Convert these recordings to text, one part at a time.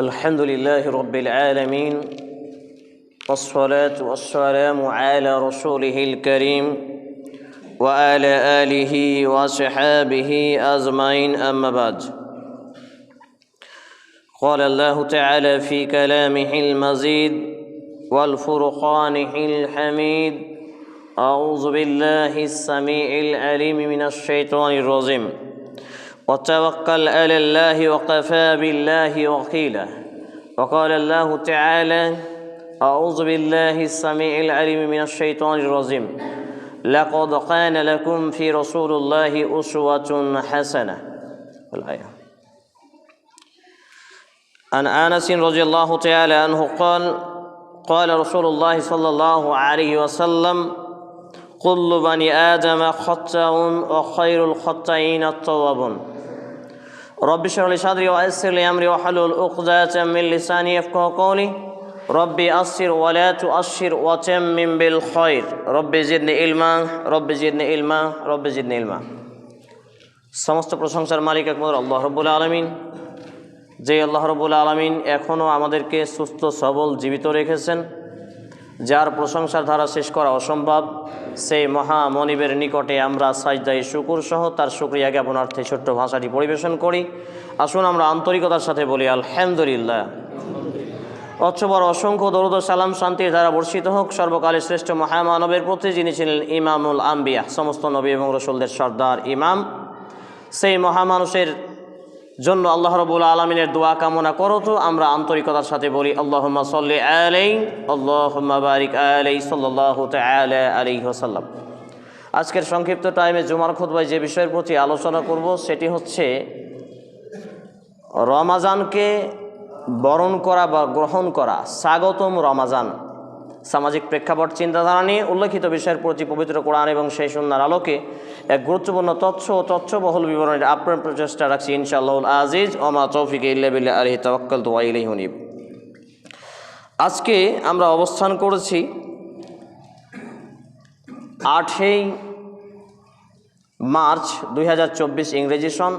الحمد لله رب العالمين والصلاة والسلام على رسوله الكريم وعلى آله وصحابه أجمعين أما بعد. قال الله تعالى في كلامه المزيد والفرقانه الحميد. أعوذ بالله السميع العليم من الشيطان الرجيم. وتوكل على الله وكفى بالله وكيلا. وقال الله تعالى أعوذ بالله السميع العليم من الشيطان الرجيم. لقد كان لكم في رسول الله أسوة حسنة. الآية عن أنس رضي الله تعالى عنه قال قال رسول الله صلى الله عليه وسلم كل بني آدم خطأ وخير الخطائين التوابون. رب اشرح لي صدري ويسر لي أمري واحلل عقدة من لساني يفقهوا قولي ربي أسر ولا تؤشر وتمم بالخير رب زدني علما رب زدني علما رب زدني علما সমস্ত প্রশংসার মালিক একমাত্র আল্লাহ রব্বুল আলমিন যে আল্লাহ রব্বুল আলমিন এখনও আমাদেরকে সুস্থ সবল জীবিত রেখেছেন যার প্রশংসার ধারা শেষ করা অসম্ভব, সেই মহামনিবের নিকটে আমরা সাজদাই শুকুর সহ তার শুক্রিয়া জ্ঞাপনার্থে ছোট্ট ভাষাটি পরিবেশন করি। আসুন আমরা আন্তরিকতার সাথে বলি, আলহামদুলিল্লাহ। অচ্ছবর অসংখ্য দরুদ সালাম শান্তির দ্বারা বর্ষিত হোক। সর্বকালের শ্রেষ্ঠ মহামানবের প্রতি যিনি ছিলেন ইমামুল আম্বিয়া, সমস্ত নবী এবং রসুলদের সর্দার ইমাম। সেই মহামানুষের জন্য আল্লাহ রবুল আলমিনের দোয়া কামনা করো তো আমরা আন্তরিকতার সাথে বলি আল্লাহ সাল্লি আলাই আল্লাহ বারিক আলাই সাল্লাহ আলাই আলি ওসাল্লাম আজকের সংক্ষিপ্ত টাইমে জুমার খুতবায় যে বিষয়ের প্রতি আলোচনা করব, সেটি হচ্ছে রমাজানকে বরণ করা বা গ্রহণ করা, স্বাগতম রমাজান। সামাজিক প্রেক্ষাপট, চিন্তাধারা নিয়ে উল্লেখিত বিষয়ের প্রতি পবিত্র কোরআন এবং সেই সন্ন্যার আলোকে এক গুরুত্বপূর্ণ তথ্য ও তথ্যবহুল বিবরণের আপ্রাণ প্রচেষ্টা রাখছি ইনশাআল্লাহ আজিজ। ওমা তৌফিক আলহি তওয়াক্কাল তো আইলি হুনিব আজকে আমরা অবস্থান করেছি আটই মার্চ দুই হাজার চব্বিশ ইংরেজি সন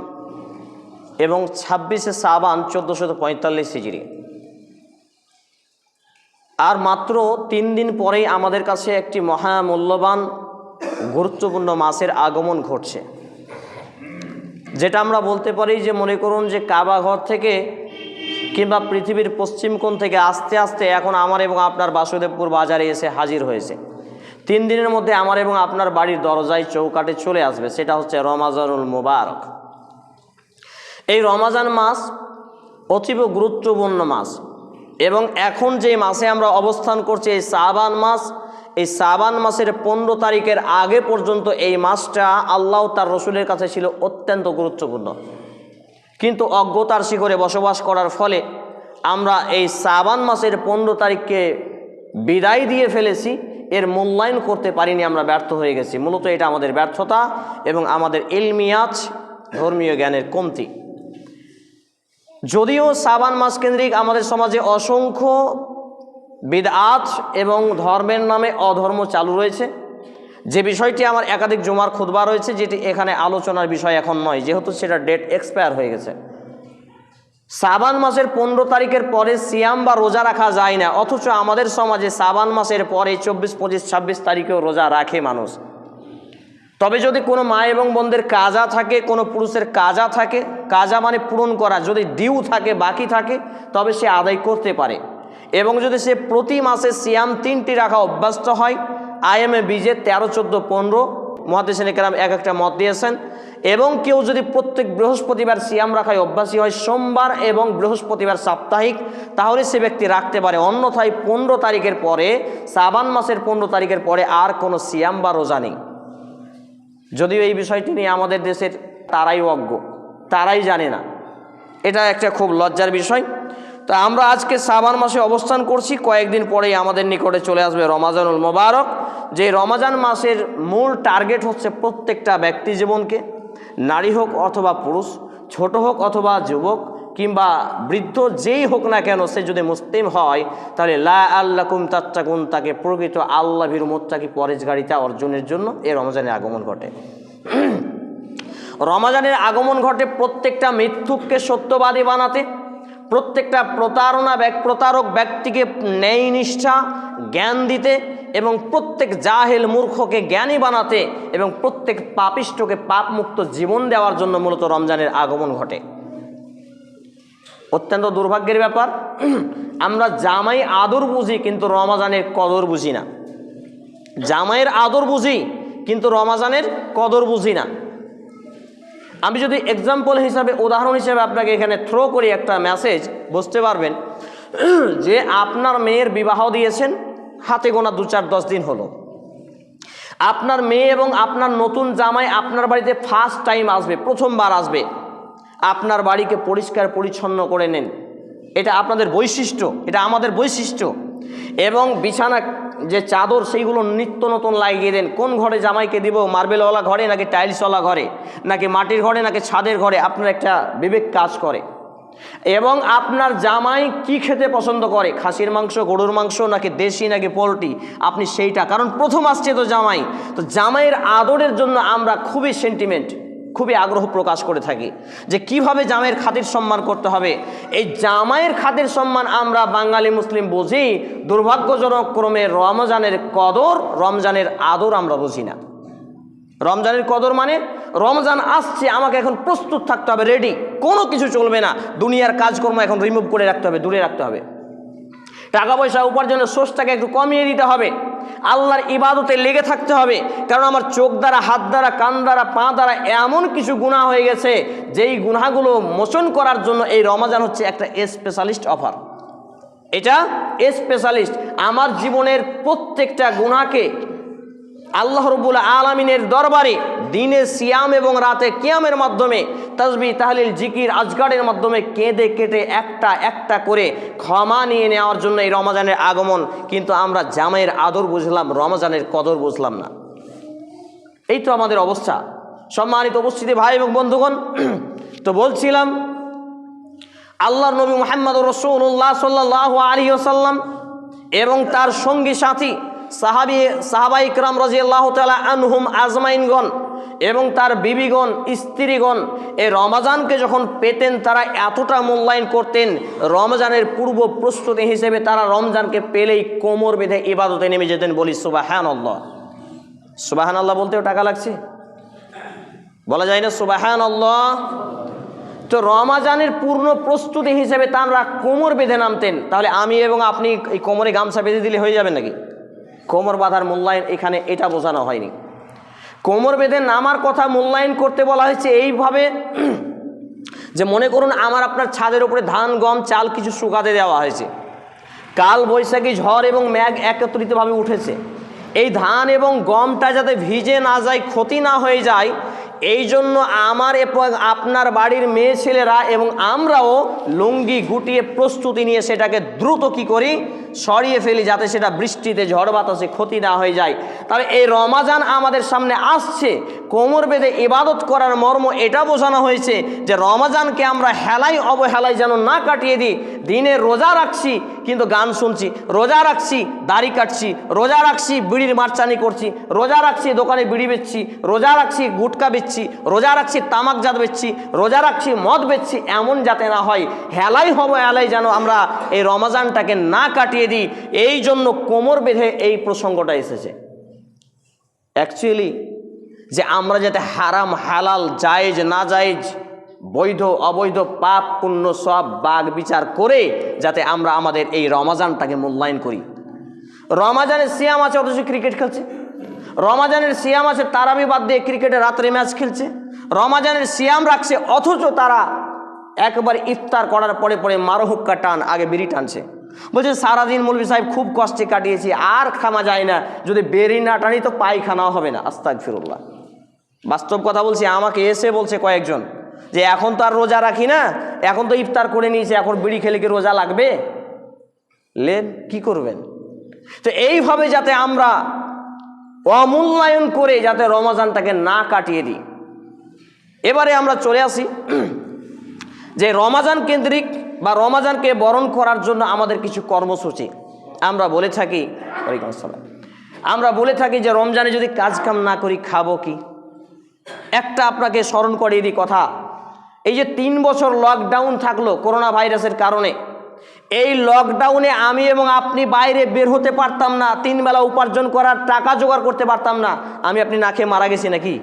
এবং ছাব্বিশে সাবান চোদ্দোশো পঁয়তাল্লিশ হিজড়ি। আর মাত্র তিন দিন পরেই আমাদের কাছে একটি মহামূল্যবান, গুরুত্বপূর্ণ মাসের আগমন ঘটছে। যেটা আমরা বলতে পারি যে মনে করুন যে কাবা ঘর থেকে কিংবা পৃথিবীর পশ্চিম কোণ থেকে আস্তে আস্তে এখন আমার এবং আপনার বাসুদেবপুর বাজারে এসে হাজির হয়েছে। তিন দিনের মধ্যে আমার এবং আপনার বাড়ির দরজায় চৌকাটে চলে আসবে, সেটা হচ্ছে রমাজানুল মুবারক। এই রমাজান মাস অতীব গুরুত্বপূর্ণ মাস। এবং এখন যে মাসে আমরা অবস্থান করছি এই সাবান মাস, এই সাবান মাসের পনেরো তারিখের আগে পর্যন্ত এই মাসটা আল্লাহ তার রসুলের কাছে ছিল অত্যন্ত গুরুত্বপূর্ণ। কিন্তু অজ্ঞতার শিখরে বসবাস করার ফলে আমরা এই সাবান মাসের পনেরো তারিখকে বিদায় দিয়ে ফেলেছি, এর মূল্যায়ন করতে পারিনি, আমরা ব্যর্থ হয়ে গেছি। মূলত এটা আমাদের ব্যর্থতা এবং আমাদের ইলমিয়াজ ধর্মীয় জ্ঞানের কমতি। যদিও সাবান মাস কেন্দ্রিক আমাদের সমাজে অসংখ্য বিদআত এবং ধর্মের নামে অধর্ম চালু রয়েছে। যে বিষয়টি আমার একাধিক জমার খুদবা রয়েছে, যেটি এখানে আলোচনার বিষয় এখন নয়, যেহেতু সেটা ডেট এক্সপায়ার হয়ে গেছে। সাবান মাসের পনেরো তারিখের পরে সিয়াম বা রোজা রাখা যায় না, অথচ আমাদের সমাজে সাবান মাসের পরে চব্বিশ, পঁচিশ, ছাব্বিশ তারিখেও রোজা রাখে মানুষ। তবে যদি কোনো মা এবং বোনদের কাজা থাকে, কোনো পুরুষের কাজা থাকে, কাজা মানে পূরণ করা, যদি ডিউ থাকে, বাকি থাকে, তবে সে আদায় করতে পারে। এবং যদি সে প্রতি মাসে সিয়াম তিনটি রাখা অভ্যস্ত হয় আইএমএ বিজে তেরো, চোদ্দ, পনেরো মহাদেশন একরাম এক একটা মত দিয়েছেন, এবং কেউ যদি প্রত্যেক বৃহস্পতিবার সিয়াম রাখায় অভ্যাসী হয় সোমবার এবং বৃহস্পতিবার সাপ্তাহিক, তাহলে সে ব্যক্তি রাখতে পারে। অন্যথায় পনেরো তারিখের পরে, সাবান মাসের পনেরো তারিখের পরে আর কোনো সিয়াম বা রোজা নেই। যদিও এই বিষয়টি নিয়ে আমাদের দেশের তারাই অজ্ঞ, তারাই জানে না। এটা একটা খুব লজ্জার বিষয়। তো আমরা আজকে সাবান মাসে অবস্থান করছি, কয়েকদিন পরেই আমাদের নিকটে চলে আসবে রমাজানুল মোবারক, যে রমাজান মাসের মূল টার্গেট হচ্ছে প্রত্যেকটা ব্যক্তি জীবনকে, নারী হোক অথবা পুরুষ, ছোট হোক অথবা যুবক কিংবা বৃদ্ধ যেই হোক না কেন সে যদি মুসলিম হয়, তাহলে লা আল্লাকুম তাত্তাকুন, তাকে প্রকৃত আল্লাহ ভীর মোত্তাকি পরেজগারিতা অর্জনের জন্য এ রমজানের আগমন ঘটে। রমাজানের আগমন ঘটে প্রত্যেকটা মৃত্যুককে সত্যবাদী বানাতে, প্রত্যেকটা প্রতারণা প্রতারক ব্যক্তিকে ন্যায় নিষ্ঠা, জ্ঞান দিতে এবং প্রত্যেক জাহেল মূর্খকে জ্ঞানী বানাতে এবং প্রত্যেক পাপিষ্টকে পাপমুক্ত জীবন দেওয়ার জন্য মূলত রমজানের আগমন ঘটে। অত্যন্ত দুর্ভাগ্যের ব্যাপার। আমরা জামাই আদর বুঝি, কিন্তু রমাজানের কদর বুঝি না। জামাইয়ের আদর বুঝি, কিন্তু রমাজানের কদর বুঝি না। আমি যদি এক্সাম্পল হিসাবে, উদাহরণ হিসাবে আপনাকে এখানে থ্রো করি একটা মেসেজ বুঝতে পারবেন, যে আপনার মেয়ের বিবাহ দিয়েছেন, হাতে গোনা দু চার দশ দিন হলো। আপনার মেয়ে এবং আপনার নতুন জামাই আপনার বাড়িতে ফার্স্ট টাইম আসবে, প্রথমবার আসবে। আপনার বাড়িকে পরিষ্কার পরিচ্ছন্ন করে নেন। এটা আপনাদের বৈশিষ্ট্য, এটা আমাদের বৈশিষ্ট্য। এবং বিছানা যে চাদর, সেইগুলো নিত্য নতুন লাগিয়ে দেন। কোন ঘরে জামাইকে দিব, মার্বেলওয়ালা ঘরে নাকি টাইলসওয়ালা ঘরে? নাকি মাটির ঘরে নাকি ছাদের ঘরে? আপনার একটা বিবেক কাজ করে। এবং আপনার জামাই কি খেতে পছন্দ করে? খাসির মাংস, গরুর মাংস, নাকি দেশি, নাকি পোলট্রি? আপনি সেইটা। কারণ প্রথম আসছে তো জামাই। তো জামাইয়ের আদরের জন্য আমরা খুবই সেন্টিমেন্ট খুবই আগ্রহ প্রকাশ করে থাকি যে কীভাবে জামাইয়ের খাতির সম্মান করতে হবে। এই জামাইয়ের খাতির সম্মান আমরা বাঙালি মুসলিম বুঝি, দুর্ভাগ্যজনক ক্রমে রমজানের কদর, রমজানের আদর আমরা বুঝি না। রমজানের কদর মানে রমজান আসছে, আমাকে এখন প্রস্তুত থাকতে হবে রেডি কোনো কিছু চলবে না, দুনিয়ার কাজকর্ম এখন রিমুভ করে রাখতে হবে, দূরে রাখতে হবে। টাকা পয়সা উপার্জনের সোর্সটাকে একটু কমিয়ে দিতে হবে। আল্লাহর ইবাদতে লেগে থাকতে হবে। কারণ আমার চোখ দ্বারা, হাত দ্বারা, কান দ্বারা, পা দ্বারা এমন কিছু গুণা হয়ে গেছে, যেই গুণাগুলো মোচন করার জন্য এই রমাজান হচ্ছে একটা স্পেশালিস্ট অফার এটা স্পেশালিস্ট আমার জীবনের প্রত্যেকটা গুণাকে আল্লাহ রবুল আলমিনের দরবারে দিনে সিয়াম এবং রাতে কিয়ামের মাধ্যমে তসবি তাহলিল, জিকির, আজগারের মাধ্যমে কেঁদে কেটে একটা একটা করে ক্ষমা নিয়ে নেওয়ার জন্য এই রমাজানের আগমন। কিন্তু আমরা জামাইয়ের আদর বুঝলাম, রমজানের কদর বুঝলাম না। এই তো আমাদের অবস্থা। সম্মানিত উপস্থিতি ভাই এবং বন্ধুগণ, তো বলছিলাম, আল্লাহর নবী মোহাম্মদ রসুল্লাহ সাল্লাহ আলী আসাল্লাম এবং তার সঙ্গী সাথী সাহাবি সাহাবা ইকরাম রাজি আল্লাহ তালা আনহুম আজমাইনগণ এবং তার বিবিগণ, স্ত্রীগণ, এই রমাজানকে যখন পেতেন, তারা এতটা মূল্যায়ন করতেন, রমজানের পূর্ব প্রস্তুতি হিসেবে তারা রমজানকে পেলেই কোমর বেঁধে ইবাদতে নেমে যেতেন, বলি সুবাহান আল্লাহ সুবাহান আল্লাহ বলতেও টাকা লাগছে? বলা যায় না সুবাহান আল্লাহ তো রমাজানের পূর্ণ প্রস্তুতি হিসেবে তারা কোমর বেঁধে নামতেন, তাহলে আমি এবং আপনি এই কোমরে গামছা বেঁধে দিলে হয়ে যাবে নাকি? কোমর বাঁধার মূল্যায়ন এখানে এটা বোঝানো হয়নি। কোমর বেঁধে নামার কথা মূল্যায়ন করতে বলা হয়েছে এইভাবে, যে মনে করুন আমার আপনার ছাদের উপরে ধান, গম, চাল কিছু শুকাতে দেওয়া হয়েছে। কাল বৈশাখী ঝড় এবং ম্যাগ একত্রিতভাবে উঠেছে। এই ধান এবং গমটা যাতে ভিজে না যায়, ক্ষতি না হয়ে যায়, এই জন্য আমার এবং আপনার বাড়ির মেয়ে ছেলেরা এবং আমরাও লুঙ্গি গুটিয়ে প্রস্তুতি নিয়ে সেটাকে দ্রুত কি করি সরিয়ে ফেলি যাতে সেটা বৃষ্টিতে, ঝড় বাতাসে ক্ষতি না হয়ে যায়। তাহলে এই রমাজান আমাদের সামনে আসছে। কোমর বেঁধে ইবাদত করার মর্ম এটা বোঝানো হয়েছে যে রমাজানকে আমরা হেলাই অবহেলায় যেন না কাটিয়ে দিই। দিনে রোজা রাখছি, কিন্তু গান শুনছি, রোজা রাখছি, দাড়ি কাটছি, রোজা রাখছি, বিড়ির মারচানি করছি, রোজা রাখছি, দোকানে বিড়ি বেচছি, রোজা রাখছি, গুটকা বেচছি, রোজা রাখছি তামাকজাত বেচছি, রোজা রাখছি, মদ বেচছি, এমন যাতে না হয়। হেলাই হব হেলাই যেন আমরা এই রমাজানটাকে না কাটিয়ে দিই, এই জন্য কোমর বেঁধে এই প্রসঙ্গটা এসেছে। অ্যাকচুয়ালি যে আমরা যাতে হারাম, হালাল, জায়েজ না জায়েজ বৈধ, অবৈধ, পাপ, পুণ্য সব বাগ বিচার করে যাতে আমরা আমাদের এই রমাজানটাকে মূল্যায়ন করি। রমাজানের সিয়াম আছে, অথচ ক্রিকেট খেলছে। রমাজানের সিয়াম আছে, তারাবি বাদ দিয়ে ক্রিকেটে রাত্রে ম্যাচ খেলছে। রমাজানের সিয়াম রাখছে, অথচ তারা একবার ইফতার করার পরে পরে মারহুক্কা টান, আগে বিড়ি টানছে। বলছে, সারাদিন মৌলভী সাহেব খুব কষ্টে কাটিয়েছি, আর খামা যায় না। যদি বেরি না টানি তো পায়খানাও হবে না। আস্তাক ফিরুল্লাহ বাস্তব কথা বলছি, আমাকে এসে বলছে কয়েকজন যে, এখন তো আর রোজা রাখি না, এখন তো ইফতার করে নিয়েছে, এখন বিড়ি খেলে কি রোজা লাগবে? লেন, কি করবেন? তো এইভাবে যাতে আমরা অমূল্যায়ন করে যাতে রমাজানটাকে না কাটিয়ে দিই। এবারে আমরা চলে আসি। যে রমাজান কেন্দ্রিক বা রমাজানকে বরণ করার জন্য আমাদের কিছু কর্মসূচি। আমরা বলে থাকি আমরা বলে থাকি যে রমজানে যদি কাজ কাম না করি, খাব কি? একটা আপনাকে স্মরণ করিয়ে দিই কথা। এই যে তিন বছর লকডাউন থাকল করোনা ভাইরাসের কারণে, এই লকডাউনে আমি এবং আপনি বাইরে বের হতে পারতাম না, তিন বেলা উপার্জন করার টাকা জোগাড় করতে পারতাম না। আমি আপনি না খেয়ে মারা গেছি নাকি?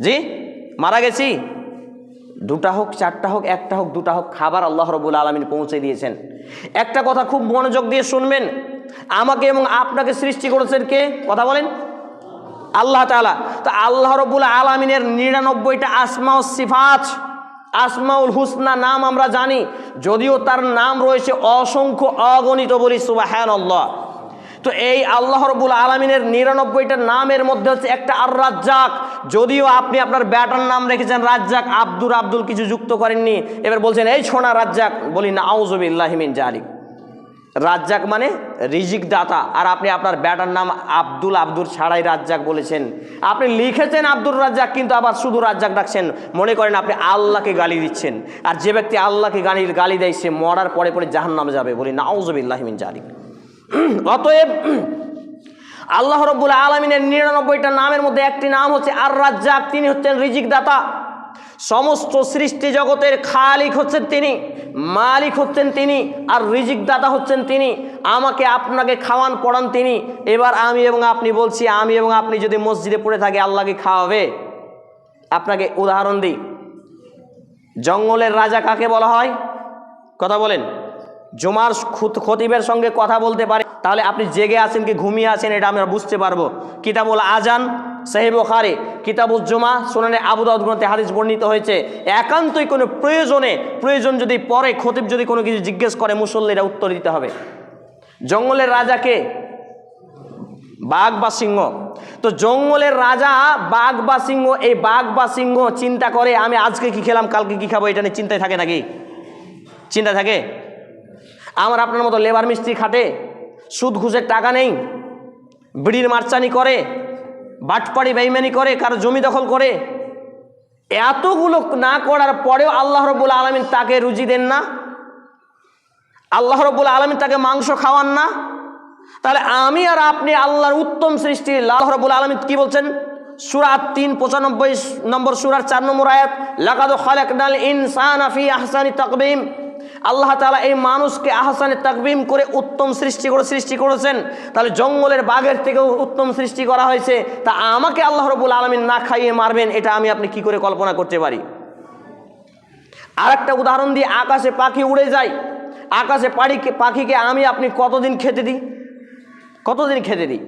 জি? মারা গেছি? দুটা হোক, চারটা হোক, একটা হোক, দুটা হোক, খাবার আল্লাহ রবুল আলমিন পৌঁছে দিয়েছেন। একটা কথা খুব মনোযোগ দিয়ে শুনবেন। আমাকে এবং আপনাকে সৃষ্টি করেছেন কে? কথা বলেন। আল্লাহ তালা তো আল্লাহ রবুল আলমিনের নিরানব্বইটা আসমা সিফাত, আসমাউল হুসনা নাম আমরা জানি। যদিও তার নাম রয়েছে অসংখ্য অগণিত বলি সুবাহান আল্লাহ তো এই আল্লাহ রবুল আলমিনের নিরানব্বইটা নামের মধ্যে হচ্ছে একটা আর রাজ্জাক যদিও আপনি আপনার ব্যাটার নাম রেখেছেন রাজ্জাক, আব্দুর আব্দুল কিছু যুক্ত করেননি। এবার বলছেন, এই সোনা রাজ্জাক, বলি না আউজবিল্লাহিমিন জালিক রাজ্জাক মানে রিজিক দাতা আর আপনি আপনার ব্যাটার নাম আব্দুল আব্দুল ছাড়াই রাজ্জাক বলেছেন। আপনি লিখেছেন আব্দুর রাজ্জাক, কিন্তু আবার শুধু রাজ্জাক ডাকছেন। মনে করেন আপনি আল্লাহকে গালি দিচ্ছেন। আর যে ব্যক্তি আল্লাহকে গালি গালি দেয়, সে মরার পরে পরে জাহান নামে যাবে। বলি নাউজবিল্লাহমিন জালিক অতএব আল্লাহ রব্বুল আলমিনের নিরানব্বইটা নামের মধ্যে একটি নাম হচ্ছে আর রাজ্জাক তিনি হচ্ছেন রিজিক দাতা সমস্ত সৃষ্টি জগতের খালিক হচ্ছেন তিনি, মালিক হচ্ছেন তিনি, আর রিজিক দাতা হচ্ছেন তিনি। আমাকে আপনাকে খাওয়ান, পড়ান তিনি। এবার আমি এবং আপনি বলছি, আমি এবং আপনি যদি মসজিদে পড়ে থাকি, আল্লাহকে খাওয়াবে। আপনাকে উদাহরণ দিই। জঙ্গলের রাজা কাকে বলা হয়? কথা বলেন। জুমার খুত- খতিবের সঙ্গে কথা বলতে পারে। তাহলে আপনি জেগে আছেন কি ঘুমিয়ে আছেন এটা আমরা বুঝতে পারব। কিতাবুল আজান সাহেব খারে কিতাবুল জুমা, সোনানে আবুদাউদ গ্রন্থে হাদিস বর্ণিত হয়েছে। একান্তই কোনো প্রয়োজনে, প্রয়োজন যদি পরে খতিব যদি কোনো কিছু জিজ্ঞেস করে, মুসল্লিরা উত্তর দিতে হবে। জঙ্গলের রাজাকে বাঘ বা সিংহ। তো জঙ্গলের রাজা, বাঘ বা সিংহ, এই বাঘ বা সিংহ চিন্তা করে, আমি আজকে কি খেলাম, কালকে কি খাব, এটা নিয়ে চিন্তায় থাকে নাকি? চিন্তা থাকে? আমার আপনার মতো লেবার মিস্ত্রি খাটে, সুদ ঘুষের টাকা নেই, বিড়ির মারচানি করে, বাটপাড়ি বেইমানি করে, কারও জমি দখল করে, এতগুলো না করার পরেও আল্লাহ রব্বুল আলমিন তাকে রুজি দেন না, আল্লাহ রব্বুল আলমিন তাকে মাংস খাওয়ান না। তাহলে আমি আর আপনি আল্লাহর উত্তম সৃষ্টি, আল্লাহ রব্বুল আলমিন কি বলছেন? সুরাত তিন, পঁচানব্বই নম্বর সুরার চার নম্বর আয়াত, লাকাদ খালাকনাল ইনসান আফি আহসানি তাকবিম। আল্লাহ তাআলা এই মানুষকে আহসানে তাকবিম করে উত্তম সৃষ্টি করে সৃষ্টি করেছেন। তাহলে জঙ্গলের বাঘের থেকেও উত্তম সৃষ্টি করা হয়েছে। তা আমাকে আল্লাহ রবুল আলমিন না খাইয়ে মারবেন, এটা আমি আপনি কি করে কল্পনা করতে পারি? আর একটা উদাহরণ দিয়ে আকাশে পাখি উড়ে যায়। আকাশে পাড়িকে পাখিকে আমি আপনি কতদিন খেতে দিই? কতদিন খেতে দিই?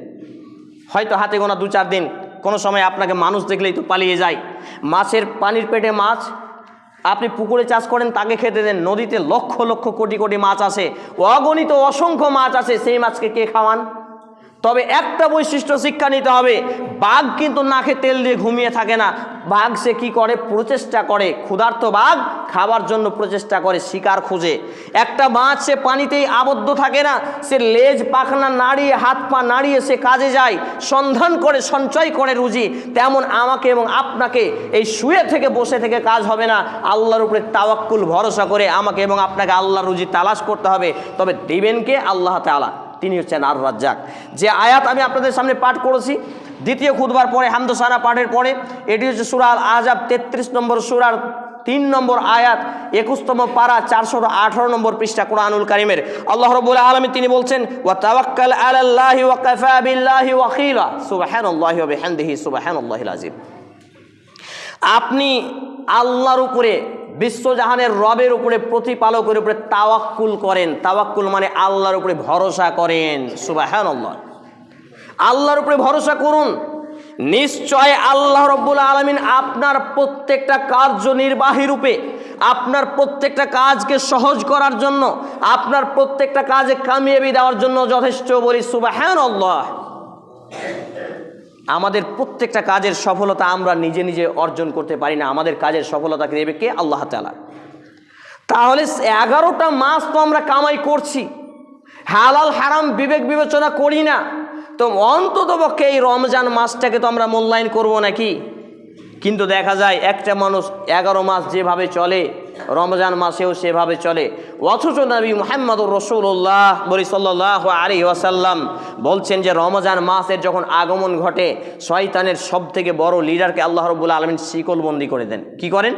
হয়তো হাতে গোনা দু চার দিন। কোনো সময় আপনাকে মানুষ দেখলেই তো পালিয়ে যায়। মাছের পানির পেটে মাছ আপনি পুকুরে চাষ করেন, তাকে খেতে দেন। নদীতে লক্ষ লক্ষ কোটি কোটি মাছ আছে অগণিত অসংখ্য মাছ আছে সেই মাছকে কে খাওয়ান? তবে একটা বৈশিষ্ট্য শিক্ষা নিতে হবে, বাঘ কিন্তু নাকে তেল দিয়ে ঘুমিয়ে থাকে না। বাঘ সে কি করে? প্রচেষ্টা করে। ক্ষুধার্ত বাঘ খাবার জন্য প্রচেষ্টা করে, শিকার খুঁজে। একটা মাছ সে পানিতেই আবদ্ধ থাকে না, সে লেজ, পাখনা নাড়িয়ে, হাত পা নাড়িয়ে সে কাজে যায়, সন্ধান করে, সঞ্চয় করে রুজি। তেমন আমাকে এবং আপনাকে এই শুয়ে থেকে, বসে থেকে কাজ হবে না। আল্লাহর উপরে তাওয়াক্কুল, ভরসা করে আমাকে এবং আপনাকে আল্লাহ রুজি তালাশ করতে হবে। তবে দিবেন কে? আল্লাহ তালা তিনি হচ্ছেন আর রাজ্জাক যে আয়াত আমি আপনাদের সামনে পাঠ করেছি, দ্বিতীয় খুদবার পরে হামদোসানা পাঠের পরে, এটি হচ্ছে সুরাল আজাব তেত্রিশ নম্বর সুরার তিন নম্বর আয়াত, একুশতম পারা চারশো আঠারো নম্বর পৃষ্ঠা কোরআনুল কারিমের। আল্লাহ রবুল্লা আলমী তিনি বলছেন আপনি আল্লাহর উপরে বিশ্বজাহানের রবের উপরে প্রতিপালকের উপরে তাওয়াক্কুল করেন। তাওয়াক্কুল মানে আল্লাহর উপরে ভরসা করেন। সুবাহান আল্লাহ আল্লাহর উপরে ভরসা করুন। নিশ্চয় আল্লাহ রব্বুল আলমিন আপনার প্রত্যেকটা কার্যনির্বাহী রূপে, আপনার প্রত্যেকটা কাজকে সহজ করার জন্য, আপনার প্রত্যেকটা কাজে কামিয়াবি দেওয়ার জন্য যথেষ্ট বলি সুবাহান আল্লাহ আমাদের প্রত্যেকটা কাজের সফলতা আমরা নিজে নিজে অর্জন করতে পারি না। আমাদের কাজের সফলতাকে দেবে কে? আল্লাহ তালা তাহলে এগারোটা মাস তো আমরা কামাই করছি। হালাল, হারাম, বিবেক বিবেচনা করি না। তো অন্তত পক্ষে এই রমজান মাসটাকে তো আমরা মূল্যায়ন করব নাকি? কিন্তু দেখা যায় একটা মানুষ এগারো মাস যেভাবে চলে রমজান মাসেও সেভাবে চলে। অথচ নবী মোহাম্মদুর রসুল্লাহ বলি সাল্লাহ আলী ওয়াসাল্লাম বলছেন যে, রমজান মাসের যখন আগমন ঘটে, শয়তানের সব থেকে বড় লিডারকে আল্লাহ রবুল্লা আলমিন শিকলবন্দি করে দেন। কি করেন?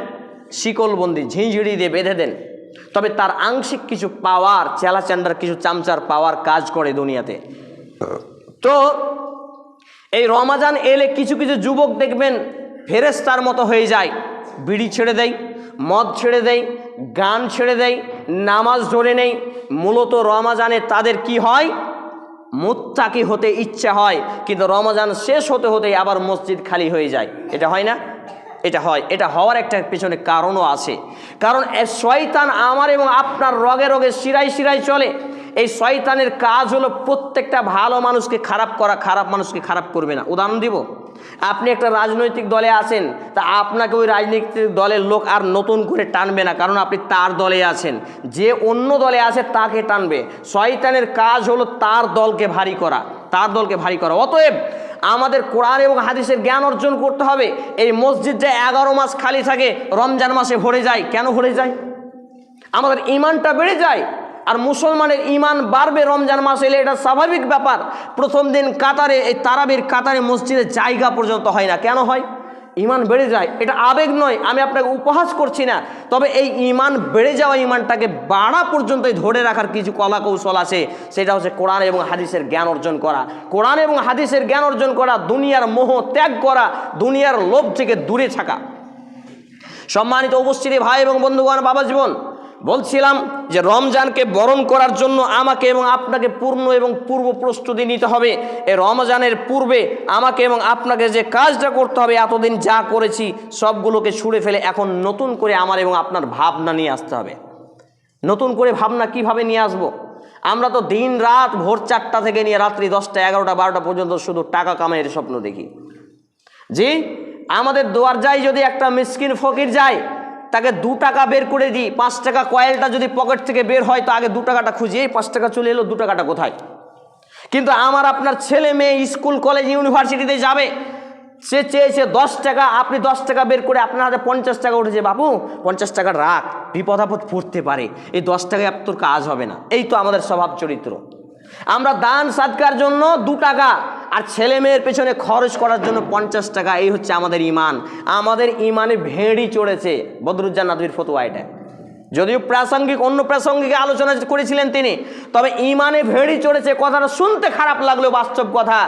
শিকলবন্দি, ঝিঁঝিড়ি দিয়ে বেঁধে দেন। তবে তার আংশিক কিছু পাওয়ার চেলাচান্ডার কিছু চামচার পাওয়ার কাজ করে দুনিয়াতে। তো এই রমাজান এলে কিছু কিছু যুবক দেখবেন ফেরেস্তার মতো হয়ে যায়, বিড়ি ছেড়ে দেয়। মদ ছেড়ে দেয়, গান ছেড়ে দেয়, নামাজ ধরে নেই মূলত রমাজানে তাদের কি হয়? মুত্তাকি হতে ইচ্ছা হয়, কিন্তু রমজান শেষ হতে হতেই আবার মসজিদ খালি হয়ে যায়। এটা হয় না? এটা হয়। এটা হওয়ার একটা পেছনে কারণও আছে। কারণ শয়তান আমার এবং আপনার রগে রগে শিরাই শিরাই চলে। এই শয়তানের কাজ হলো প্রত্যেকটা ভালো মানুষকে খারাপ করা, খারাপ মানুষকে খারাপ করবে না। উদাহরণ দিব? আপনি একটা রাজনৈতিক দলে আছেন, তা আপনাকে ওই রাজনৈতিক দলের লোক আর নতুন করে টানবে না, কারণ আপনি তার দলে আছেন। যে অন্য দলে আছে তাকে টানবে। শয়তানের কাজ হলো তার দলকে ভারী করা, তার দলকে ভারী করা। অতএব আমাদের কোরআন এবং হাদিসের জ্ঞান অর্জন করতে হবে। এই মসজিদ যে এগারো মাস খালি থাকে, রমজান মাসে ভরে যায়। কেন ভরে যায়? আমাদের ইমানটা বেড়ে যায়। আর মুসলমানের ইমান বাড়বে রমজান মাস এলে এটা স্বাভাবিক ব্যাপার। প্রথম দিন কাতারে, এই তারাবির কাতারে মসজিদে জায়গা পর্যন্ত হয় না। কেন হয়? ইমান বেড়ে যায়। এটা আবেগ নয়, আমি আপনাকে উপহাস করছি না। তবে এই ইমান বেড়ে যাওয়া ইমানটাকে বাড়া পর্যন্তই ধরে রাখার কিছু কলা কৌশল আছে। সেটা হচ্ছে কোরআন এবং হাদিসের জ্ঞান অর্জন করা। কোরআন এবং হাদিসের জ্ঞান অর্জন করা, দুনিয়ার মোহ ত্যাগ করা, দুনিয়ার লোভ থেকে দূরে থাকা। সম্মানিত উপস্থিতি ভাই এবং বন্ধুগণ, বাবা জীবন বলছিলাম যে রমজানকে বরণ করার জন্য আমাকে এবং আপনাকে পূর্ণ এবং পূর্ব প্রস্তুতি নিতে হবে। এ রমজানের পূর্বে আমাকে এবং আপনাকে যে কাজটা করতে হবে, এতদিন যা করেছি, সবগুলোকে ছুঁড়ে ফেলে এখন নতুন করে আমার এবং আপনার ভাবনা নিয়ে আসতে হবে। নতুন করে ভাবনা কীভাবে নিয়ে আসব। আমরা তো দিন রাত ভোর চারটা থেকে নিয়ে রাত্রি দশটা, এগারোটা, বারোটা পর্যন্ত শুধু টাকা কামাইয়ের স্বপ্ন দেখি। জি, আমাদের দোয়ার যাই যদি একটা মিসকিন ফকির যায় তাকে দু টাকা বের করে দিই, পাঁচ টাকা কয়েলটা যদি পকেট থেকে বের হয়, তো আগে দু টাকাটা খুঁজি, এই পাঁচ টাকা চলে এলো, দু টাকাটা কোথায়? কিন্তু আমার আপনার ছেলে মেয়ে স্কুল, কলেজ, ইউনিভার্সিটিতে যাবে, সে চেয়েছে দশ টাকা, আপনি দশ টাকা বের করে আপনার হাতে পঞ্চাশ টাকা উঠেছে বাবু পঞ্চাশ টাকা রাখ, বিপদ আপদ পড়তে পারে, এই দশ টাকায় তোর কাজ হবে না, এই তো আমাদের স্বভাব চরিত্র আমরা দান সাদকার জন্য দু টাকা আর ছেলে মেয়ের পেছনে খরচ করার জন্য পঞ্চাশ টাকা, এই হচ্ছে আমাদের ইমান। আমাদের ইমানে ভেড়ি চড়েছে, বদরুজ্জান নাদবির ফতোয়া এটা যদিও প্রাসঙ্গিক, অন্য প্রাসঙ্গিক আলোচনা করেছিলেন তিনি, তবে ইমানে ভেড়ি চড়েছে, কথাটা শুনতে খারাপ লাগলেও বাস্তব কথা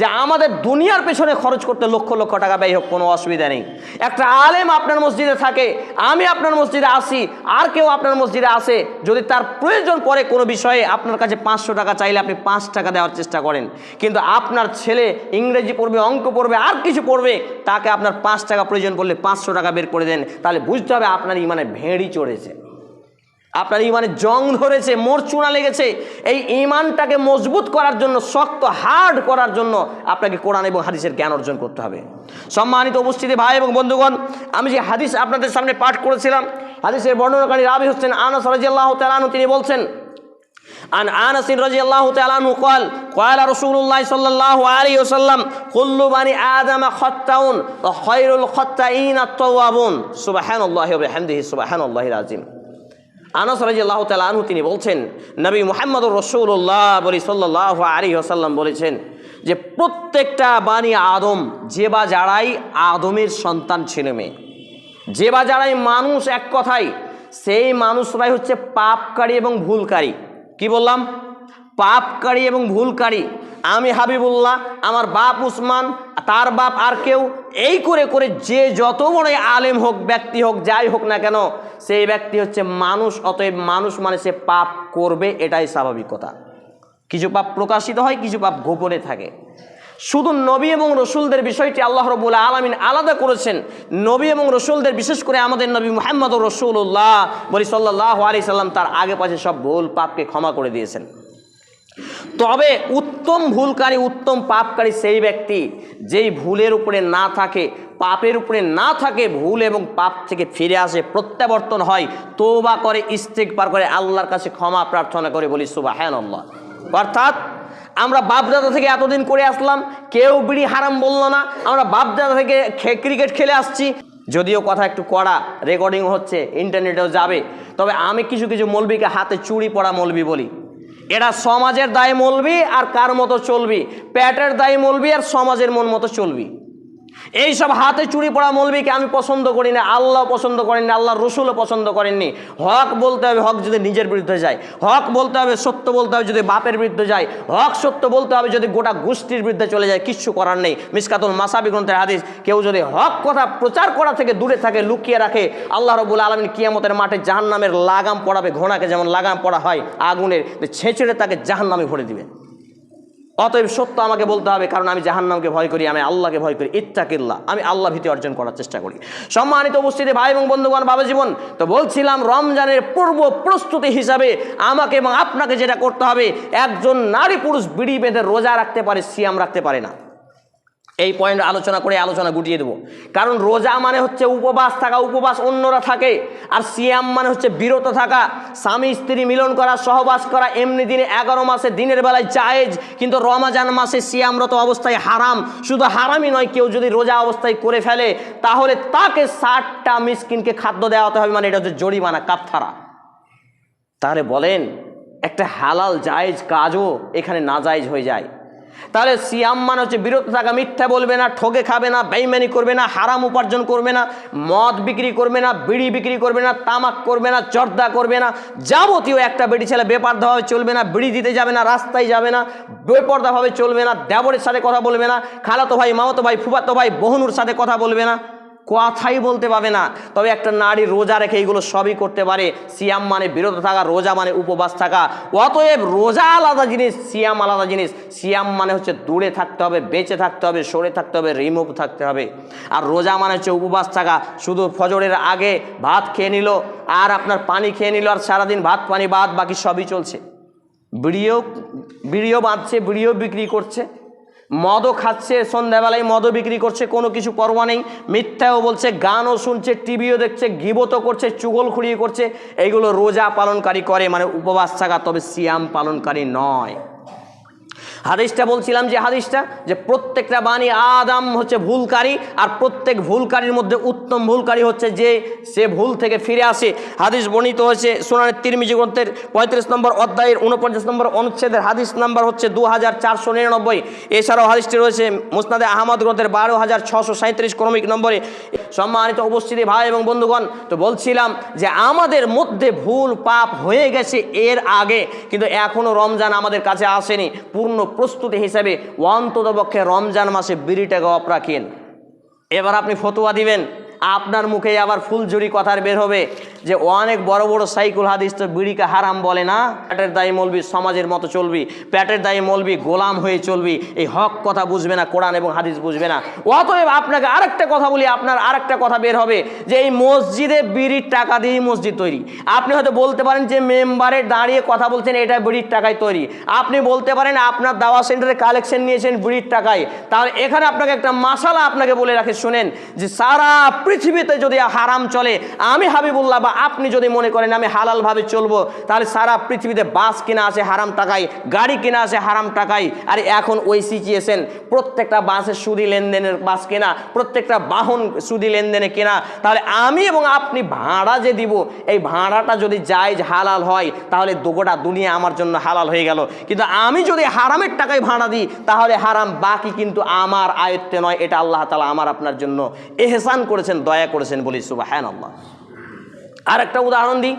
যে আমাদের দুনিয়ার পেছনে খরচ করতে লক্ষ লক্ষ টাকা ব্যয় হোক, কোনো অসুবিধা নেই। একটা আলেম আপনার মসজিদে থাকে, আমি আপনার মসজিদে আসি, আর কেউ আপনার মসজিদে আসে, যদি তার প্রয়োজন পড়ে কোনো বিষয়ে, আপনার কাছে পাঁচশো টাকা চাইলে আপনি পাঁচ টাকা দেওয়ার চেষ্টা করেন। কিন্তু আপনার ছেলে ইংরেজি পড়বে, অঙ্ক পড়বে, আর কিছু পড়বে, তাকে আপনার পাঁচ টাকা প্রয়োজন পড়লে পাঁচশো টাকা বের করে দেন, তাহলে বুঝতে হবে আপনার ইমানে ভেড়ি চড়েছে। আপনার ইমানে জং ধরেছে মোর চূড়া লেগেছে এই ইমানটাকে মজবুত করার জন্য শক্ত হার্ড করার জন্য আপনাকে কোরআন এবং হাদিসের জ্ঞান অর্জন করতে হবে সম্মানিত উপস্থিতি ভাই এবং বন্ধুগণ আমি যে হাদিস আপনাদের সামনে পাঠ করেছিলাম হাদিসের বর্ণনাকারী রাবি হোসেন আনাস রাজিয়াল্লাহ তালানু তিনি বলছেন عن انس رضي الله تعالى عنه قال قال رسول الله صلى الله عليه وسلم كل بني ادم خطاء وخير الخطائين التوابون سبحان الله وبحمده سبحان الله العظيم আনাস রাজিয়াল্লাহ তাল আনহু তিনি বলছেন, নবী মোহাম্মদ রসুল্লাহ বলি সাল্লাহ আলী আসাল্লাম বলেছেন যে, প্রত্যেকটা বাণী আদম, যে বা যারাই আদমের সন্তান ছেলে মেয়ে, যে বা যারাই মানুষ এক কথাই সেই মানুষরাই হচ্ছে পাপকারী এবং ভুলকারী। কি বললাম? পাপকারী এবং ভুলকারী। আমি হাবিবুল্লাহ, আমার বাপ উসমান, তার বাপ আর কেউ এই করে করে যে যত বড় আলেম হোক, ব্যক্তি হোক, যাই হোক না কেন, সেই ব্যক্তি হচ্ছে মানুষ, অতএব মানুষ মানে সে পাপ করবে, এটাই স্বাভাবিকতা কিছু পাপ প্রকাশিত হয়, কিছু পাপ গোপনে থাকে। শুধু নবী এবং রসুলদের বিষয়টি আল্লাহ রবুল আলমিন আলাদা করেছেন। নবী এবং রসুলদের, বিশেষ করে আমাদের নবী মোহাম্মদ রসুল্লাহ বলি সাল্লাহ আলি সাল্লাম, তার আগে পাশে সব ভুল পাপকে ক্ষমা করে দিয়েছেন। তবে উত্তম ভুলকারী, উত্তম পাপকারী সেই ব্যক্তি যেই ভুলের উপরে না থাকে, পাপের উপরে না থাকে, ভুল এবং পাপ থেকে ফিরে আসে, প্রত্যাবর্তন হয় তোবা করে ইস্তেক পার করে, আল্লাহর কাছে ক্ষমা প্রার্থনা করে বলি সুবাহ হ্যাঁ আল্লাহ অর্থাৎ আমরা বাপদাদা থেকে এতদিন করে আসলাম, কেউ বিড়ি হারাম বলল না, আমরা বাপদাদা থেকে ক্রিকেট খেলে আসছি। যদিও কথা একটু কড়া রেকর্ডিং হচ্ছে ইন্টারনেটেও যাবে, তবে আমি কিছু কিছু মলবিকে হাতে চুড়ি পড়া মলবি বলি। এরা সমাজের দায় মলবি আর কার মতো চলবি? প্যাটের দায় মলবি আর সমাজের মন মতো চলবি। এইসব হাতে চুরি পড়া মৌলবীকে আমি পছন্দ করি না আল্লাহ পছন্দ করেন না আল্লাহ রসুলও পছন্দ করেননি। হক বলতে হবে হক যদি নিজের বিরুদ্ধে যায়, হক বলতে হবে সত্য বলতে হবে যদি বাপের বিরুদ্ধে যায়, হক সত্য বলতে হবে যদি গোটা গোষ্ঠীর বিরুদ্ধে চলে যায়, কিচ্ছু করার নেই। মিসকাতুল মাসাবি গ্রন্থের হাদিস, কেউ যদি হক কথা প্রচার করা থেকে দূরে থাকে, লুকিয়ে রাখে, আল্লাহ রবুল আলমিন কিয়ামতের মাঠে জাহান্নামের লাগাম পড়াবে, ঘোড়াকে যেমন লাগাম পড়া হয়, আগুনের ছেঁচড়ে তাকে জাহান্নামে ভরে দিবে। অতএব সত্য আমাকে বলতে হবে, কারণ আমি জাহান্নামকে ভয় করি, আমি আল্লাহকে ভয় করি ইত্তাকিল্লা আমি আল্লাহ ভীতি অর্জন করার চেষ্টা করি। সম্মানিত উপস্থিতি, ভাই এবং বন্ধুগণ, বাবা জীবন, তো বলছিলাম রমজানের পূর্ব প্রস্তুতি হিসাবে আমাকে এবং আপনাকে যেটা করতে হবে, একজন নারী পুরুষ বিড়ি বেঁধে রোজা রাখতে পারে, সিয়াম রাখতে পারে না। এই পয়েন্ট আলোচনা করে আলোচনা গুটিয়ে দেবো। কারণ রোজা মানে হচ্ছে উপবাস থাকা, উপবাস অন্যরা থাকে, আর সিয়াম মানে হচ্ছে বিরত থাকা, স্বামী স্ত্রী মিলন করা, সহবাস করা, এমনি দিনে এগারো মাসে দিনের বেলায় জায়েজ, কিন্তু রমাজান মাসে সিয়ামরত অবস্থায় হারাম। শুধু হারামই নয়, কেউ যদি রোজা অবস্থায় করে ফেলে, তাহলে তাকে ষাটটা মিসকিনকে খাদ্য দেওয়াতে হবে মানে এটা হচ্ছে জরিমানা, কাপথারা। তাহলে বলেন, একটা হালাল জায়েজ কাজও এখানে নাজায়েজ হয়ে যায়। তাহলে সিয়াম মানে হচ্ছে বিরত থাকা, মিথ্যা বলবে না ঠকে খাবে না, বেইমানি করবে না, হারাম উপার্জন করবে না, মদ বিক্রি করবে না, বিড়ি বিক্রি করবে না, তামাক করবে না চর্দা করবে না, যাবতীয় একটা বেটি ছেলে বেপর্দাভাবে চলবে না, বিড়ি দিতে যাবে না, রাস্তায় যাবে না, বেপর্দাভাবে চলবে না, দেবরের সাথে কথা বলবে না, খালাতো ভাই, মামাতো ভাই, ফুফাতো ভাই, বহনুর সাথে কথা বলবে না। কথাই বলতে পাবে না। তবে একটা নারী রোজা রেখে এগুলো সবই করতে পারে। সিয়াম মানে বিরত থাকা, রোজা মানে উপবাস থাকা। অতএব রোজা আলাদা জিনিস, সিয়াম আলাদা জিনিস। সিয়াম মানে হচ্ছে দূরে থাকতে হবে, বেঁচে থাকতে হবে, সরে থাকতে হবে রিমুভ থাকতে হবে। আর রোজা মানে হচ্ছে উপবাস থাকা। শুধু ফজরের আগে ভাত খেয়ে নিল, আর আপনার পানি খেয়ে নিল, আর সারাদিন ভাত, পানি, বাদ, বাকি সবই চলছে। বিড়িও বিড়িও বাঁধছে, বিড়িও বিক্রি করছে। মদও খাচ্ছে, সন্ধ্যাবেলায় মদও বিক্রি করছে, কোনো কিছু পরোয়া নেই। মিথ্যাও বলছে, গানও শুনছে, টিভিও দেখছে, গিবতও করছে, চুগল খুঁড়িয়ে করছে। এইগুলো রোজা পালনকারী করে মানে উপবাস থাকা তবে সিয়াম পালনকারী নয়। হাদিসটা বলছিলাম যে হাদিসটা যে প্রত্যেকটা বাণী আদাম হচ্ছে ভুলকারী আর প্রত্যেক ভুলকারীর মধ্যে উত্তম ভুলকারী হচ্ছে যে সে ভুল থেকে ফিরে আসে। হাদিস বর্ণিত হয়েছে সোনানের তিরমিজি গ্রন্থের পঁয়ত্রিশ নম্বর অধ্যায়ের উনপঞ্চাশ নম্বর অনুচ্ছেদের হাদিস নাম্বার হচ্ছে দু হাজার চারশো নিরানব্বই। এছাড়াও হাদিসটি রয়েছে মুসনাদে আহমদ গ্রন্থের বারো হাজার ছশো সাঁত্রিশ ক্রমিক নম্বরে। সম্মানিত উপস্থিতি ভাই এবং বন্ধুগণ, তো বলছিলাম যে আমাদের মধ্যে ভুল পাপ হয়ে গেছে এর আগে, কিন্তু এখনও রমজান আমাদের কাছে আসেনি। পূর্ণ প্রস্তুতি হিসেবে অন্ততপক্ষে রমজান মাসে বিড়িটা গপ রাখেন। এবার আপনি ফতোয়া দিবেন। আপনার মুখে আবার ফুলঝুরি কথার বের হবে যে অনেক বড় বড় সাইকুল হাদিস তো বিড়িকে হারাম বলে না? প্যাটের দায়ী মলবি, সমাজের মতো চলবি। প্যাটের দায়ী মলবি, গোলাম হয়ে চলবি। এই হক কথা বুঝবে না, কোরআন এবং হাদিস বুঝবে না। অতএব আপনাকে আরেকটা কথা বলি, আপনার আরেকটা কথা বের হবে যে এই মসজিদে বিড়ির টাকা দিয়েই মসজিদ তৈরি। আপনি হয়তো বলতে পারেন যে মেম্বারে দাঁড়িয়ে কথা বলছেন, এটা বিড়ির টাকায় তৈরি। আপনি বলতে পারেন আপনার দাওয়া সেন্টারে কালেকশন নিয়েছেন বিড়ির টাকায়। তাহলে এখানে আপনাকে একটা মাসালা আপনাকে বলে রাখে, শুনেন যে সারা পৃথিবীতে যদি হারাম চলে, আমি হাবিবুল্লাহ বা আপনি যদি মনে করেন আমি হালালভাবে চলবো, তাহলে সারা পৃথিবীতে বাস কিনা আছে হারাম টাকায়, গাড়ি কিনা আছে হারাম টাকায়, আর এখন ওই সিচুয়েশন প্রত্যেকটা বাসের সুদি লেনদেনের বাস কেনা, প্রত্যেকটা বাহন সুদি লেনদেনে কেনা, তাহলে আমি এবং আপনি ভাড়া যে দিব, এই ভাড়াটা যদি জায়জ হালাল হয়, তাহলে দুগোটা দুনিয়া আমার জন্য হালাল হয়ে গেল। কিন্তু আমি যদি হারামের টাকায় ভাড়া দিই, তাহলে হারাম বাকি কিন্তু আমার আয়ত্তে নয়, এটা আল্লাহ তালা আমার আপনার জন্য এহসান করেছেন। দয়া করেছেন বলি সুবাহ হ্যাঁ আল্লাহ আর একটা উদাহরণ দিই,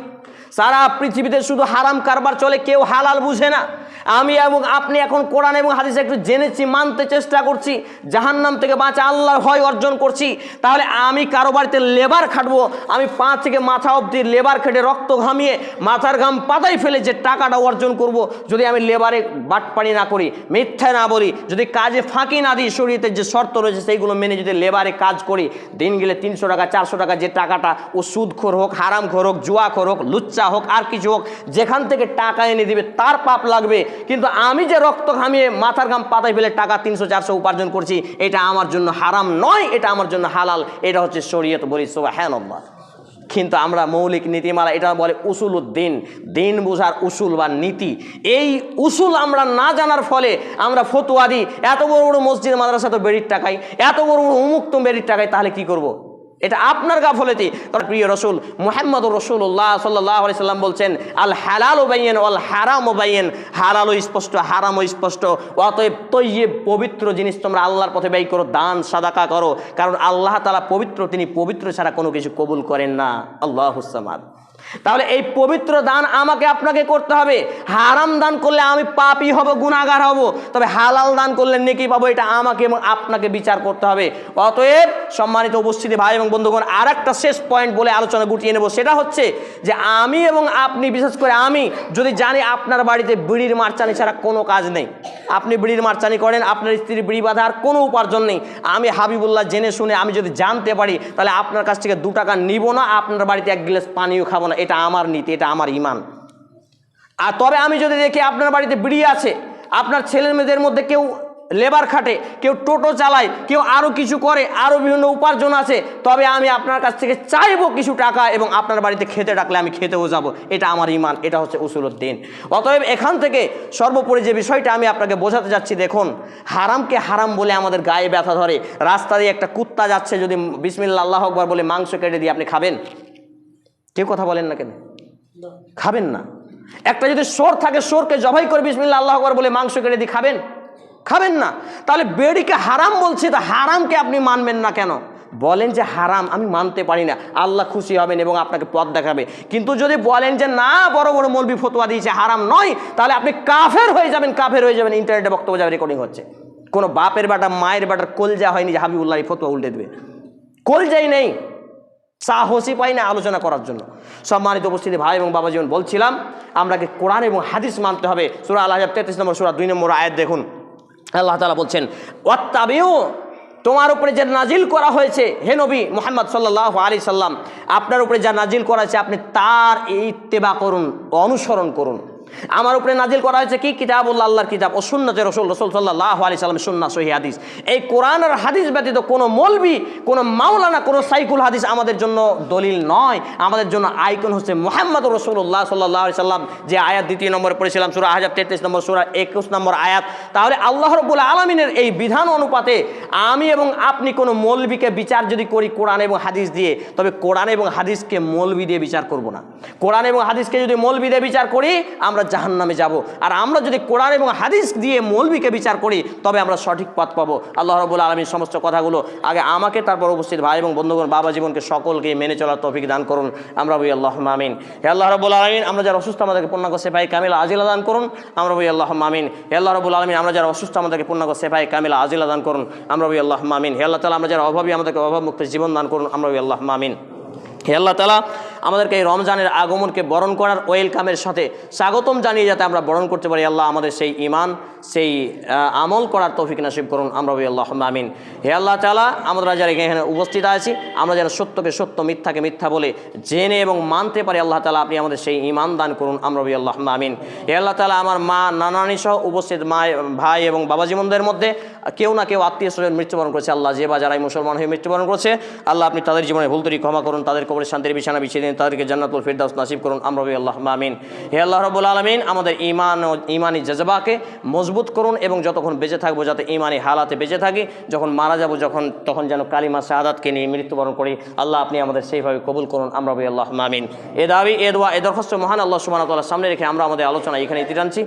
সারা পৃথিবীতে শুধু হারাম কারবার চলে, কেউ হালাল বুঝে না। আমি এবং আপনি এখন কোরআন এবং হাদিস একটু জেনেছি, মানতে চেষ্টা করছি, জাহান্নাম থেকে বাঁচা আল্লাহর ভয় অর্জন করছি। তাহলে আমি কারও বাড়িতে লেবার খাটবো, আমি পা থেকে মাথা অবধি লেবার খেটে রক্ত ঘামিয়ে মাথার ঘাম পাতায় ফেলে যে টাকাটা অর্জন করব, যদি আমি লেবারে বাটপানি না করি, মিথ্যা না বলি, যদি কাজে ফাঁকি না দিই শরীরের যে শর্ত রয়েছে সেইগুলো মেনে যদি লেবারে কাজ করি, দিন গেলে তিনশো টাকা, চারশো টাকা যে টাকাটা ও সুদখোর হোক, হারামখোর হোক, জুয়াখোর হোক, লুচ্চা হোক, আর কিছু হোক, যেখান থেকে টাকা এনে দিবে, তার পাপ লাগবে কিন্তু আমি যে রক্ত ঘামিয়ে মাথার ঘাম পাতায় ফেলে টাকা তিনশো, চারশো উপার্জন করছি, এটা আমার জন্য হারাম নয়, এটা আমার জন্য হালাল, এটা হচ্ছে শরীয়ত বলি সোবা হ্যাঁ নম্বর কিন্তু আমরা মৌলিক নীতিমালা, এটা বলে উসুল উদ্দিন, দিন বোঝার উসুল বা নীতি এই উসুল আমরা না জানার ফলে আমরা ফতুয়া দিই, এত বড় বড় মসজিদ, মাদ্রাসা তো বেড়ির টাকায় এত বড় বড় উমুক্ত বেড়ির টাকায় তাহলে কি করব। এটা আপনার গাফলতি। তার প্রিয় রসুল মোহাম্মদ রসুল্লাহ সাল্লাহ সাল্লাম বলছেন, আল হালাল ওবাইয়েন অল হারাম ওবাইয়েন ও স্পষ্ট, হারাম স্পষ্ট। অতএব তৈয়ে পবিত্র জিনিস তোমরা আল্লাহর পথে ব্যয় করো, দান, সাদাকা করো। কারণ আল্লাহ তালা পবিত্র, তিনি পবিত্র ছাড়া কোনো কিছু কবুল করেন না। আল্লাহ হুসামাদ তাহলে এই পবিত্র দান আমাকে আপনাকে করতে হবে। হারাম দান করলে আমি পাপি হব গুণাগার হব। তবে হালাল দান করলে নেকি পাবো, এটা আমাকে এবং আপনাকে বিচার করতে হবে। অতএব সম্মানিত উপস্থিতি ভাই এবং বন্ধুগণ আর একটা শেষ পয়েন্ট বলে আলোচনা গুটিয়ে নেব। সেটা হচ্ছে যে আমি এবং আপনি, বিশেষ করে আমি, যদি জানি আপনার বাড়িতে বিড়ির মারচানি ছাড়া কোনো কাজ নেই। আপনি বিড়ির মারচানি করেন, আপনার স্ত্রীর বিড়ি বাঁধার কোনো উপার্জন নেই। আমি হাবিবুল্লাহ জেনে শুনে আমি যদি জানতে পারি, তাহলে আপনার কাছ থেকে দু টাকা নিব না, আপনার বাড়িতে এক গ্লাস পানিও খাব না। এটা আমার নীতি, এটা আমার ইমান। আর তবে আমি যদি দেখি আপনার বাড়িতে বিড়ি আছে, আপনার ছেলে মেয়েদের মধ্যে কেউ লেবার খাটে, কেউ টোটো চালায়, কেউ আরও কিছু করে আরও বিভিন্ন উপার্জন আছে, তবে আমি আপনার কাছ থেকে চাইব কিছু টাকা এবং আপনার বাড়িতে খেতে ডাকলে আমি খেতেও যাব। এটা আমার ইমান, এটা হচ্ছে উসুলুদ্দিন অতএব এখান থেকে সর্বোপরি যে বিষয়টা আমি আপনাকে বোঝাতে যাচ্ছি, দেখুন, হারামকে হারাম বলে আমাদের গায়ে ব্যথা ধরে। রাস্তা দিয়ে একটা কুত্তা যাচ্ছে, যদি বিসমিল্লা আল্লাহ আকবর বলে মাংস কেটে দিয়ে আপনি খাবেন। কেউ কথা বলেন না কেন? খাবেন না। একটা যদি সোর থাকে সোরকে জবাই করে বিসমিল্লা আল্লাহ আকবর বলে মাংস কেটে দিয়ে খাবেন? খাবেন না। তাহলে বেড়িকে হারাম বলছে তা হারামকে আপনি মানবেন না কেন? বলেন যে হারাম আমি মানতে পারি না। আল্লাহ খুশি হবেন এবং আপনাকে পথ দেখাবে। কিন্তু যদি বলেন যে না বড় বড় মলবি ফতোয়া দিয়েছে হারাম নয় তাহলে আপনি কাফের হয়ে যাবেন কাফের হয়ে যাবেন। ইন্টারনেটে বক্তব্য যাবে রেকর্ডিং হচ্ছে। কোনো বাপের বাটা মায়ের বাটার কলজা হয়নি যে হাবিবুল্লাহ এই ফতোয়া উল্টে দেবে। কলজাই নেই। সাহসই পাই না আলোচনা করার জন্য। সম্মানিত উপস্থিতি, ভাই এবং বাবা জীবন, বলছিলাম, আমরাকে কোরআন এবং হাদিস মানতে হবে। সুরা আল্লাহ তেত্রিশ নম্বর সুরা, দুই নম্বর আয়াত দেখুন। আল্লাহ তালা বলছেন, ওয়াত্তাবিউ, তোমার উপরে যে নাজিল করা হয়েছে, হে নবী মোহাম্মদ সাল্লাহ আলি সাল্লাম, আপনার উপরে যা নাজিল করা হয়েছে, আপনি তার ইত্তেবা করুন, অনুসরণ করুন। আমার উপরে নাজিল করা হয়েছে কি? কিতাবুল্লাহ, আল্লাহর কিতাব ও সুন্নতে রসুল রসুল সাল্লাহ আলি সাল্লাম সুন্না সহি হাদিস। এই কোরআন আর হাদিস ব্যতীত কোনো মলবি, কোনো মাওলানা, কোনো সাইকুল হাদিস আমাদের জন্য দলিল নয়। আমাদের জন্য আইকন হচ্ছে মোহাম্মদ রসুল্লাহ সাল্লাহ আলি সাল্লাম। যে আয়াত দ্বিতীয় নম্বরে পড়েছিলাম, সুরা হাজার তেত্রিশ নম্বর, সুরা একুশ নম্বর আয়াত। তাহলে আল্লাহ রব্বুল আলমিনের এই বিধান অনুপাতে আমি এবং আপনি কোনো মৌলবিকে বিচার যদি করি কোরআন এবং হাদিস দিয়ে, তবে কোরআন এবং হাদিসকে মৌলবি দিয়ে বিচার করব না। কোরআন এবং হাদিসকে যদি মৌলবি দিয়ে বিচার করি, আমরা জাহান নামে যাব। আর আমরা যদি কোরআন এবং হাদিস দিয়ে মৌলবিকে বিচার করি, তবে আমরা সঠিক পথ পাবো। আল্লাহ রবুল আলমীর সমস্ত কথাগুলো আগে আমাকে, তারপর উপস্থিত ভাই এবং বন্ধুগণ, বাবা জীবনকে সকলকে মেনে চলার তৌফিক দান করুন। আমরা বই আল্লাহ মামিন হে আল্লাহ রবুল আলমিন, আমরা যারা অসুস্থ, আমাদেরকে পূর্ণাঙ্গ সেফাই কামিলা আজিলা দান করুন। আমরা বই আল্লাহ মামিন হে আল্লাহ রবুল আলমিন, আমরা যারা অসুস্থ, আমাদেরকে পূর্ণাঙ্গ সেফাই কামিলা আজিলা দান করুন। আমরা বই আল্লাহ মামিন হে আল্লাহ তালা আমরা যারা অভাবী, আমাদেরকে অভাব মুক্ত জীবন দান করুন। আমরা বই আল্লাহ মামিন হে আল্লাহ তালা আমাদেরকে এই রমজানের আগমনকে বরণ করার ওয়েলকামের সাথে স্বাগতম জানিয়ে যাতে আমরা বরণ করতে পারি। আল্লাহ আমাদের সেই ইমান সেই আমল করার তৌফিক নাসিব করুন। আমরা বলি আল্লাহ আমিন। হে আল্লাহ তালা আমরা যারা এখানে উপস্থিত আছি, আমরা যেন সত্যকে সত্য, মিথ্যাকে মিথ্যা বলে জেনে এবং মানতে পারি, আল্লাহ তালা আপনি আমাদের সেই ইমান দান করুন। আমরা বলি আল্লাহ আমিন। হে আল্লাহ তালা আমার মা নানানি সহ উপস্থিত মা ভাই এবং বাবা জীবনদের মধ্যে কেউ না কেউ আত্মীয় স্বজন মৃত্যুবরণ করেছে। আল্লাহ যে বা যারাই মুসলমান হয়ে মৃত্যুবরণ করেছে, আল্লাহ আপনি তাদের জীবনে ভুল তরি ক্ষমা করুন, তাদের কবরে শান্তির বিছানা বিছিয়ে দিন। তাদেরকে জান্নাতুল ফিরদাউস নাসিব করুন। আমরা আল্লাহ মামিন হে আল্লাহ রবুল আলমিন, আমাদের ইমান ও ইমানি জজবাকে মজবুত করুন এবং যতক্ষণ বেঁচে থাকব যাতে ইমানি হালাতে বেঁচে থাকি, যখন মারা যাব, যখন, তখন যেন কালিমা শাহাদাতকে নিয়ে মৃত্যুবরণ করি, আল্লাহ আপনি আমাদের সেইভাবে কবুল করুন। আমরা আল্লাহ মামিন এ দাবি, এ দোয়া, এ দরখাস্ত মহান আল্লাহ সুমান সামনে রেখে আমরা আমাদের আলোচনা এখানে তীরানছি